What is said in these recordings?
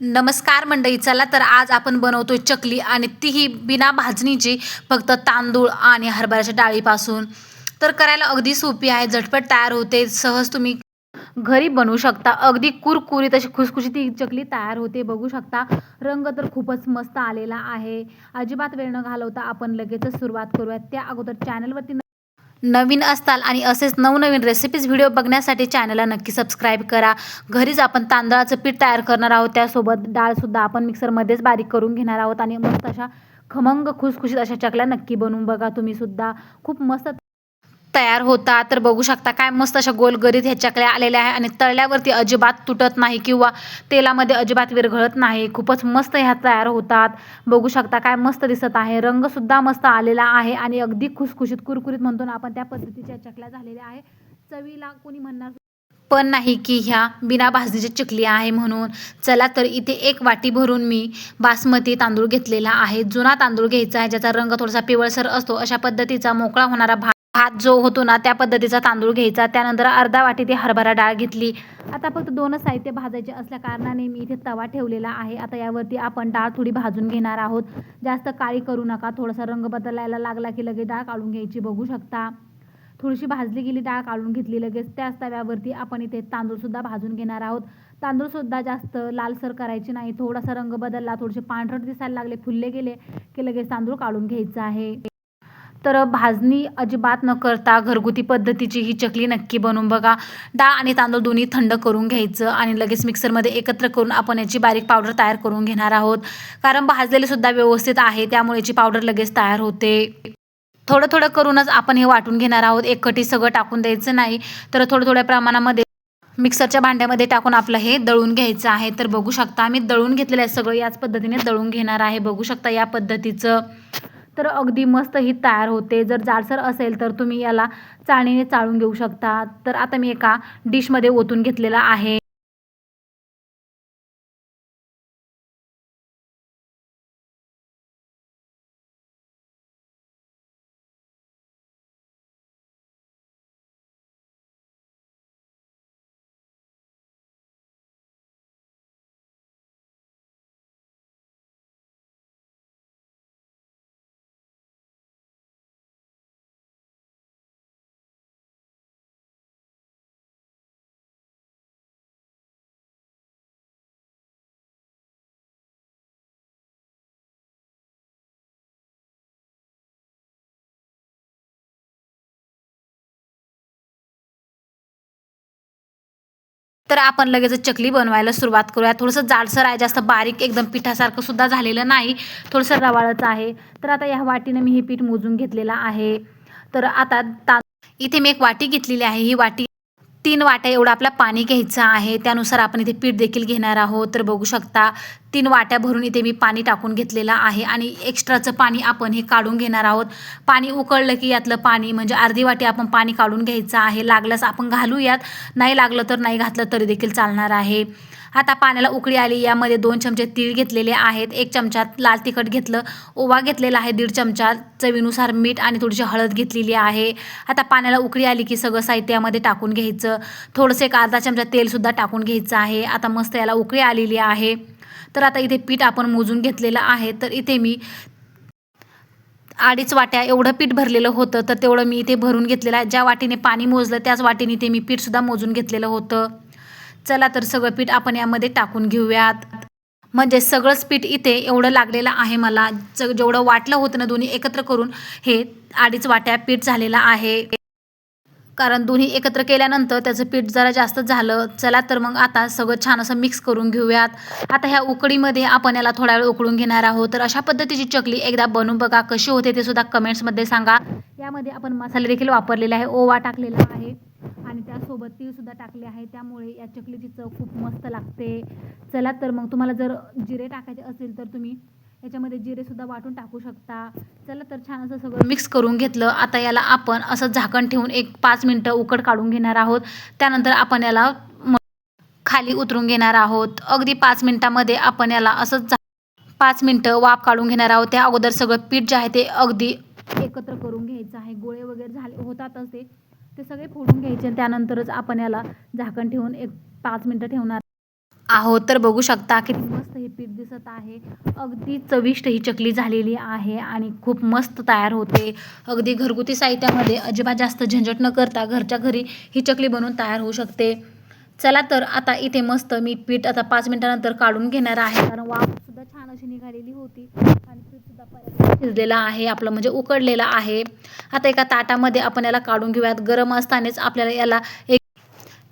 नमस्कार मंडळी चला तर आज आपण बनवतो चकली आणि तीही बिना भाजणीची फक्त तांदूळ आणि हरभऱ्याच्या डाळीपासून. तर करायला अगदी सोपी आहे झटपट तयार होते सहज तुम्ही घरी बनवू शकता. अगदी कुरकुरीत अशी खुसखुशीत ही चकली तयार होते बघू शकता. रंग तर खूपच मस्त आलेला आहे. अजिबात वेळ न घालवता आपण लगेचच सुरुवात करूयात त्या अगोदर चॅनलवरती नवीन असताल आणि असेच नवनवीन रेसिपीज व्हिडिओ बघण्यासाठी चॅनलला नक्की सबस्क्राईब करा. घरीच आपण तांदळाचं पीठ तयार करणार आहोत. त्यासोबत डाळसुद्धा आपण मिक्सरमध्येच बारीक करून घेणार आहोत. आणि मस्त अशा खमंग खुसखुशीत अशा चकल्या नक्की बनवून बघा तुम्हीसुद्धा खूप मस्त तयार होतात तर बघू शकता काय मस्त अशा गोलगरीत ह्या चकल्या आलेल्या आहे आणि तळल्यावरती अजिबात तुटत नाही किंवा तेलामध्ये अजिबात विरघळत नाही. खूपच मस्त ह्या तयार होतात. बघू शकता काय मस्त दिसत आहे. रंगसुद्धा मस्त आलेला आहे आणि अगदी खुसखुशीत कुरकुरीत म्हणतो ना आपण त्या पद्धतीच्या चकल्या झालेल्या आहे. चवीला कोणी म्हणणार? पण नाही की ह्या बिना भाजीची चकली आहे म्हणून. चला तर इथे एक वाटी भरून मी बासमती तांदूळ घेतलेला आहे. जुना तांदूळ घ्यायचा आहे ज्याचा रंग थोडासा पिवळसर असतो. अशा पद्धतीचा मोकळा होणारा भात भात जो होतो ना त्या पद्धतीचा तांदूळ घ्यायचा. त्यानंतर अर्धा वाटी ती हरभरा डाळ घेतली. आता फक्त दोनच साहित्य भाजायचे असल्या कारणाने मी इथे तवा ठेवलेला आहे. आता यावरती आपण डाळ थोडी भाजून घेणार आहोत. जास्त काळी करू नका. थोडासा रंग बदलायला लागला की लगेच डाळ काढून घ्यायची. बघू शकता. थोडीशी भाजली गेली डाळ काढून घेतली लगेच. त्याच तव्यावरती आपण इथे तांदूळसुद्धा भाजून घेणार आहोत. तांदूळसुद्धा जास्त लालसर करायचे नाही. थोडासा रंग बदलला थोडेसे पांढरट दिसायला लागले फुलले गेले की लगेच तांदूळ काढून घ्यायचा आहे. तर भाजणी अजिबात न करता घरगुती पद्धतीची ही चकली नक्की बनवून बघा. डाळ आणि तांदूळ दोन्ही थंड करून घ्यायचं आणि लगेच मिक्सरमध्ये एकत्र करून आपण याची बारीक पावडर तयार करून घेणार आहोत. कारण भाजलेले सुद्धा व्यवस्थित आहे त्यामुळे याची पावडर लगेच तयार होते. थोडं थोडं करूनच आपण हे वाटून घेणार आहोत. एक कटी सगळं टाकून द्यायचं नाही तर थोडं थोड्या प्रमाणामध्ये मिक्सरच्या भांड्यामध्ये टाकून आपलं हे दळून घ्यायचं आहे. तर बघू शकता आम्ही दळून घेतलेलं आहे सगळं याच पद्धतीने दळून घेणार आहे. बघू शकता या पद्धतीचं. तर अगदी मस्त ही तयार होते. जर जाडसर असेल तर तुम्ही याला चाळणीने चाळून घेऊ शकता. तर आता मी एका डिशमध्ये ओतून घेतलेला आहे. तर आपण लगेच चकली बनवायला सुरुवात करूया. थोडंसं जाडसर आहे जास्त बारीक एकदम पिठासारखं सुद्धा झालेलं नाही. थोडंसं रवाळच आहे. तर आता ह्या वाटीनं मी हे पीठ मोजून घेतलेलं आहे. तर आता ता इथे मी एक वाटी घेतलेली आहे. ही वाटी तीन वाट्या एवढं आपला पाणी घ्यायचं आहे. त्यानुसार आपण इथे पीठ देखील घेणार आहोत. तर बघू शकता तीन वाट्या भरून इथे मी पाणी टाकून घेतलेलं आहे आणि एक्स्ट्राचं पाणी आपण हे काढून घेणार आहोत. पाणी उकळलं की यातलं पाणी म्हणजे अर्धी वाटी आपण पाणी काढून घ्यायचं आहे. लागल्यास आपण घालूयात. नाही लागलं तर नाही घातलं तरी देखील चालणार आहे. आता पाण्याला उकळी आली. यामध्ये दोन चमचे तीळ घेतलेले आहेत. एक चमचा लाल तिखट घेतलं. ओवा घेतलेला आहे. दीड चमचा चवीनुसार मीठ आणि थोडीशी हळद घेतलेली आहे. आता पाण्याला उकळी आली की सगळं साहित्य यामध्ये टाकून घ्यायचं. थोडंसं एक अर्धा चमचा तेलसुद्धा टाकून घ्यायचं आहे. आता मस्त याला उकळी आलेली आहे. तर आता इथे पीठ आपण मोजून घेतलेलं आहे. तर इथे मी अडीच वाट्या एवढं पीठ भरलेलं होतं. तर तेवढं मी इथे भरून घेतलेलं आहे. ज्या वाटीने पाणी मोजलं त्याच वाटीने ते मी पीठसुद्धा मोजून घेतलेलं होतं. चला तर सगळं पीठ आपण यामध्ये टाकून घेऊयात. म्हणजे सगळंच पीठ इथे एवढं लागलेलं आहे मला. ज जेवढं वाटलं होतं ना दोन्ही एकत्र करून हे अडीच वाट्या पीठ झालेलं आहे. कारण दोन्ही एकत्र केल्यानंतर त्याचं पीठ जरा जास्त झालं. चला तर मग आता सगळं छान असं मिक्स करून घेऊयात. आता ह्या उकडीमध्ये आपण याला थोडा वेळ उकळून घेणार आहोत. तर अशा पद्धतीची चकली एकदा बनवून बघा कशी होते ते सुद्धा कमेंट्समध्ये सांगा. यामध्ये आपण मसाले देखील वापरलेले आहे. ओवा टाकलेला आहे. सोबत तीळसुद्धा टाकले आहे. त्यामुळे या चकलीची चव खूप मस्त लागते. चला तर मग तुम्हाला जर जिरे टाकायचे असेल तर तुम्ही याच्यामध्ये जिरेसुद्धा वाटून टाकू शकता. चला तर छान असं सगळं मिक्स करून घेतलं. आता याला आपण असं झाकण ठेवून एक पाच मिनटं उकड काढून घेणार आहोत. त्यानंतर आपण याला खाली उतरून घेणार आहोत. अगदी पाच मिनटामध्ये आपण याला असंच झा पाच मिनटं वाफ काढून घेणार आहोत. त्या अगोदर सगळं पीठ जे आहे ते अगदी एकत्र करून घ्यायचं आहे. गोळे वगैरे झाले होतातच ते. ते सगळे फोडून घ्यायचे आणि त्यानंतरच आपण याला झाकण ठेवून एक पाच मिनटं ठेवणार. आहोत तर बघू शकता किती मस्त हे पीठ दिसत आहे. अगदी चविष्ट ही चकली झालेली आहे आणि खूप मस्त तयार होते. अगदी घरगुती साहित्यामध्ये अजिबात जास्त झंझट न करता घरच्या घरी ही चकली बनवून तयार होऊ शकते. चला तर आता इथे मस्त मी पीठ आता पाच मिनिटानंतर काढून घेणार आहे. कारण वाफ सुद्धा छान अशी निघालेली होती. आणि शिजलेला आहे आपलं म्हणजे उकडलेलं आहे. आता एका ताटामध्ये आपण याला काढून घेऊयात. गरम असतानाच आपल्याला याला एक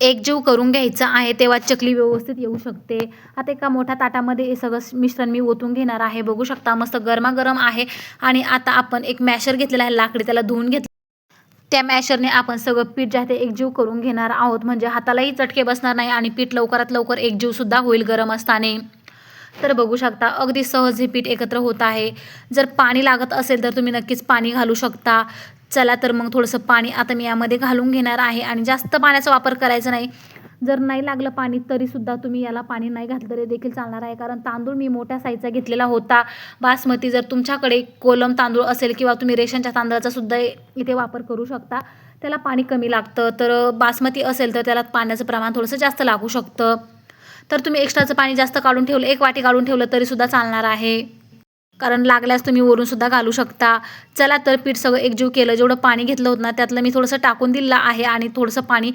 एकजीव करून घ्यायचं आहे तेव्हा चकली व्यवस्थित येऊ शकते. आता एका मोठ्या ताटामध्ये हे सगळं मिश्रण मी ओतून घेणार आहे. बघू शकता मस्त गरमागरम आहे. आणि आता आपण एक मॅशर घेतलेला आहे लाकडी त्याला धुवून घेतलं. त्या मॅशरने आपण सगळं पीठ जे आहे ते एकजीव करून घेणार आहोत. म्हणजे हातालाही चटके बसणार नाही आणि पीठ लवकरात लवकर एकजीवसुद्धा होईल गरम असताना. तर बघू शकता अगदी सहज हे पीठ एकत्र होत आहे. जर पाणी लागत असेल तर तुम्ही नक्कीच पाणी घालू शकता. चला तर मग थोडंसं पाणी आता मी यामध्ये घालून घेणार आहे आणि जास्त पाण्याचा वापर करायचा नाही. जर नाही लागलं पाणी तरीसुद्धा तुम्ही याला पाणी नाही घातलं तरी देखील चालणार आहे. कारण तांदूळ मी मोठ्या साईजचा घेतलेला होता. बासमती जर तुमच्याकडे कोलम तांदूळ असेल किंवा तुम्ही रेशनच्या तांदळाचा सुद्धा इथे वापर करू शकता. त्याला पाणी कमी लागतं. तर बासमती असेल तर त्याला पाण्याचं प्रमाण थोडंसं जास्त लागू शकतं. तर तुम्ही एक्स्ट्राचं पाणी जास्त काढून ठेवलं एक वाटी काढून ठेवलं तरीसुद्धा चालणार आहे. कारण लागल्यास तुम्ही वरूनसुद्धा घालू शकता. चला तर पीठ सगळं एकजीव केलं. जेवढं पाणी घेतलं होतं ना त्यातलं मी थोडंसं टाकून दिलं आहे आणि थोडंसं पाणी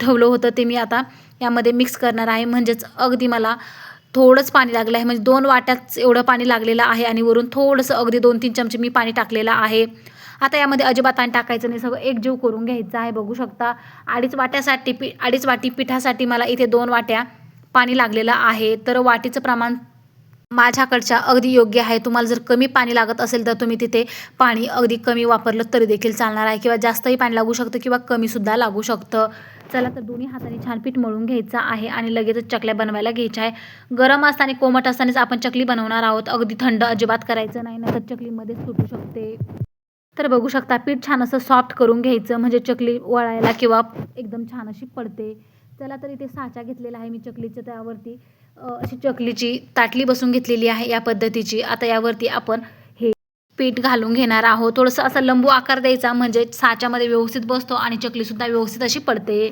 ठेवलं होतं ते मी आता यामध्ये मिक्स करणार आहे. म्हणजेच अगदी मला थोडंच पाणी लागलं आहे. म्हणजे दोन वाट्याच एवढं पाणी लागलेलं आहे आणि वरून थोडंसं अगदी दोन तीन चमचे मी पाणी टाकलेलं आहे. आता यामध्ये अजिबात पाणी टाकायचं नाही. सगळं एकजीव करून घ्यायचं आहे. बघू शकता अडीच वाट्यासाठी पी अडीच वाटी पिठासाठी मला इथे दोन वाट्या पाणी लागलेलं आहे तर वाटीचं प्रमाण माझ्याकडच्या अगदी योग्य आहे. तुम्हाला जर कमी पाणी लागत असेल तर तुम्ही तिथे पाणी अगदी कमी वापरलं तरी देखील चालणार आहे किंवा जास्तही पाणी लागू शकतं किंवा कमीसुद्धा लागू शकतं. चला तर दोन्ही हाताने छान पीठ मळून घ्यायचं आहे आणि लगेचच चकल्या बनवायला घ्यायच्या आहे. गरम असताना कोमट असतानाच आपण चकली बनवणार आहोत. अगदी थंड अजिबात करायचं नाही ना तर चकलीमध्येच सुटू शकते. तर बघू शकता पीठ छान असं सॉफ्ट करून घ्यायचं म्हणजे चकली वळायला किंवा एकदम छान अशी पडते. चला तर इथे साचा घेतलेला आहे मी चकलीच्या त्यावरती. अशी चकलीची ताटली बसून घेतलेली आहे या पद्धतीची. आता यावरती आपण हे पीठ घालून घेणार आहोत. थोडंसं असा लंबू आकार द्यायचा म्हणजे साच्यामध्ये व्यवस्थित बसतो आणि चकलीसुद्धा व्यवस्थित अशी पडते.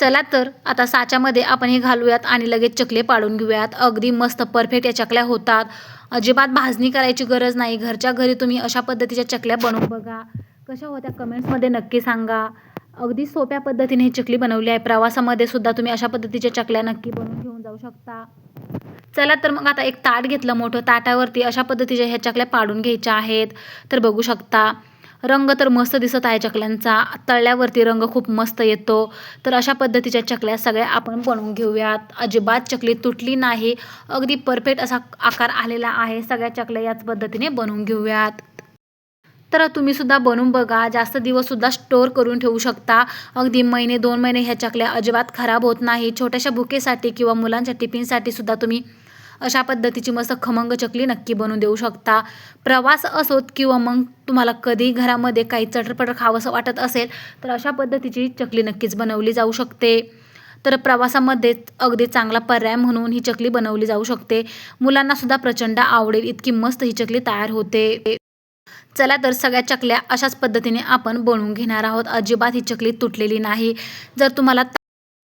चला तर आता साच्यामध्ये आपण हे घालूयात आणि लगेच चकले पाडून घेऊयात. अगदी मस्त परफेक्ट या चकल्या होतात. अजिबात भाजणी करायची गरज नाही. घरच्या घरी तुम्ही अशा पद्धतीच्या चकल्या बनवून बघा. कशा होत्या कमेंट्समध्ये नक्की सांगा. अगदी सोप्या पद्धतीने ही चकली बनवली आहे. प्रवासामध्ये सुद्धा तुम्ही अशा पद्धतीच्या चकल्या नक्की बनवून घेऊन जाऊ शकता. चला तर मग आता एक ताट घेतलं मोठं. ताटावरती अशा पद्धतीच्या ह्या चकल्या पाडून घ्यायच्या आहेत. तर बघू शकता. रंग तर मस्त दिसत आहे चकल्यांचा. तळल्यावरती रंग खूप मस्त येतो. तर अशा पद्धतीच्या चकल्या सगळ्या आपण बनवून घेऊयात. अजिबात चकली तुटली नाही. अगदी परफेक्ट असा आकार आलेला आहे. सगळ्या चकल्या याच पद्धतीने बनवून घेऊयात. तर तुम्ही सुद्धा बनवून बघा. जास्त दिवससुद्धा स्टोअर करून ठेवू शकता. अगदी महिने दोन महिने ह्या चकल्या अजिबात खराब होत नाही. छोट्याशा भुकेसाठी किंवा मुलांच्या टिफिनसाठी सुद्धा तुम्ही अशा पद्धतीची मस्त खमंग चकली नक्की बनवून देऊ शकता. प्रवास असोत किंवा मग तुम्हाला कधी घरामध्ये काही चटरपटर खावंसं वाटत असेल तर अशा पद्धतीची चकली नक्कीच बनवली जाऊ शकते. तर प्रवासामध्ये अगदी चांगला पर्याय म्हणून ही चकली बनवली जाऊ शकते. मुलांनासुद्धा प्रचंड आवडेल इतकी मस्त ही चकली तयार होते. चला तर सगळ्या चकल्या अशाच पद्धतीने आपण बनवून घेणार आहोत. अजिबात ही चकली तुटलेली नाही. जर तुम्हाला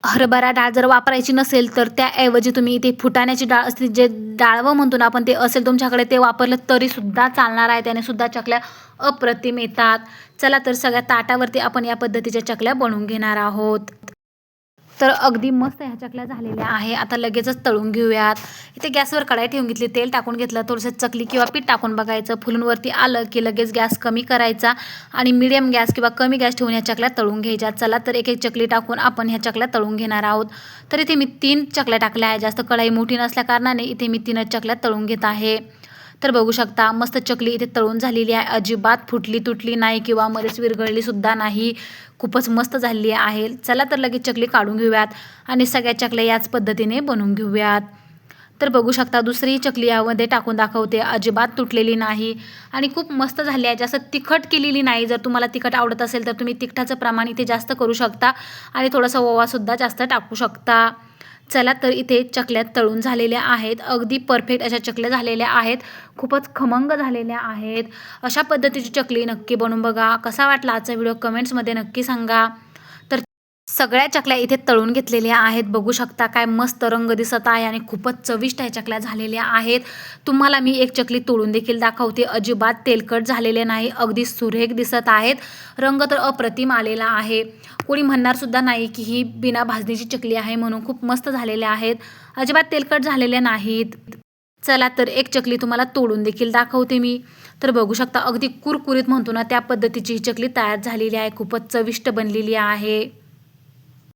हरभरा डाळ जर वापरायची नसेल तर त्याऐवजी तुम्ही इथे फुटाण्याची डाळ असते जे डाळवं म्हणतो ना आपण ते असेल तुमच्याकडे ते वापरलं तरीसुद्धा चालणार आहे. त्याने सुद्धा चकल्या अप्रतिम येतात. चला तर सगळ्या ताटावरती आपण या पद्धतीच्या चकल्या बनवून घेणार आहोत. तर अगदी मस्त ह्या चकल्या झालेल्या आहे. आता लगेचच तळून घेऊयात. इथे गॅसवर कढाई ठेवून घेतली. तेल टाकून घेतलं. थोडंसं चकली किंवा पीठ टाकून बघायचं. फुलूनवरती आलं की लगेच गॅस कमी करायचा आणि मिडियम गॅस किंवा कमी गॅस ठेवून ह्या चकल्या तळून घ्यायच्या. चला तर एक एक चकली टाकून आपण ह्या चकल्या तळून घेणार आहोत. तर इथे मी तीन चकल्या टाकल्या आहे जास्त कढाई मोठी नसल्या कारणाने इथे मी तीनच चकल्या तळून घेत आहे. तर बघू शकता मस्त चकली इथे तळून झालेली आहे. अजिबात फुटली तुटली नाही किंवा मध्येच विरघळली सुद्धा नाही. खूपच मस्त झालेली आहे. चला तर लगेच चकली काढून घेऊयात आणि सगळ्या चकल्या याच पद्धतीने बनवून घेऊयात. तर बघू शकता दुसरी चकली यामध्ये टाकून दाखवते. अजिबात तुटलेली नाही आणि खूप मस्त झाली आहे. जास्त तिखट केलेली नाही. जर तुम्हाला तिखट आवडत असेल तर तुम्ही तिखटाचं प्रमाण इथे जास्त करू शकता आणि थोडासा ओवासुद्धा जास्त टाकू शकता. चला तर इथे चकल्या तळून झालेल्या आहेत. अगदी परफेक्ट अशा चकल्या झालेल्या आहेत. खूपच खमंग झालेल्या आहेत. अशा पद्धतीची चकली नक्की बनवून बघा. कसा वाटला आजचा व्हिडिओ कमेंट्समध्ये नक्की सांगा. सगळ्या चकल्या इथे तळून घेतलेल्या आहेत. बघू शकता काय मस्त रंग दिसत आहे आणि खूपच चविष्ट ह्या चकल्या झालेल्या आहेत. तुम्हाला मी एक चकली तोडून देखील दाखवते. अजिबात तेलकट झालेले नाही. अगदी सुरेख दिसत आहेत. रंग तर अप्रतिम आलेला आहे. कोणी म्हणणार सुद्धा नाही की ही बिना भाजणीची चकली आहे म्हणून खूप मस्त झालेल्या आहेत. अजिबात तेलकट झालेल्या नाहीत. चला तर एक चकली तुम्हाला तोडून देखील दाखवते मी. तर बघू शकता अगदी कुरकुरीत म्हणतो ना त्या पद्धतीची ही चकली तयार झालेली आहे. खूपच चविष्ट बनलेली आहे.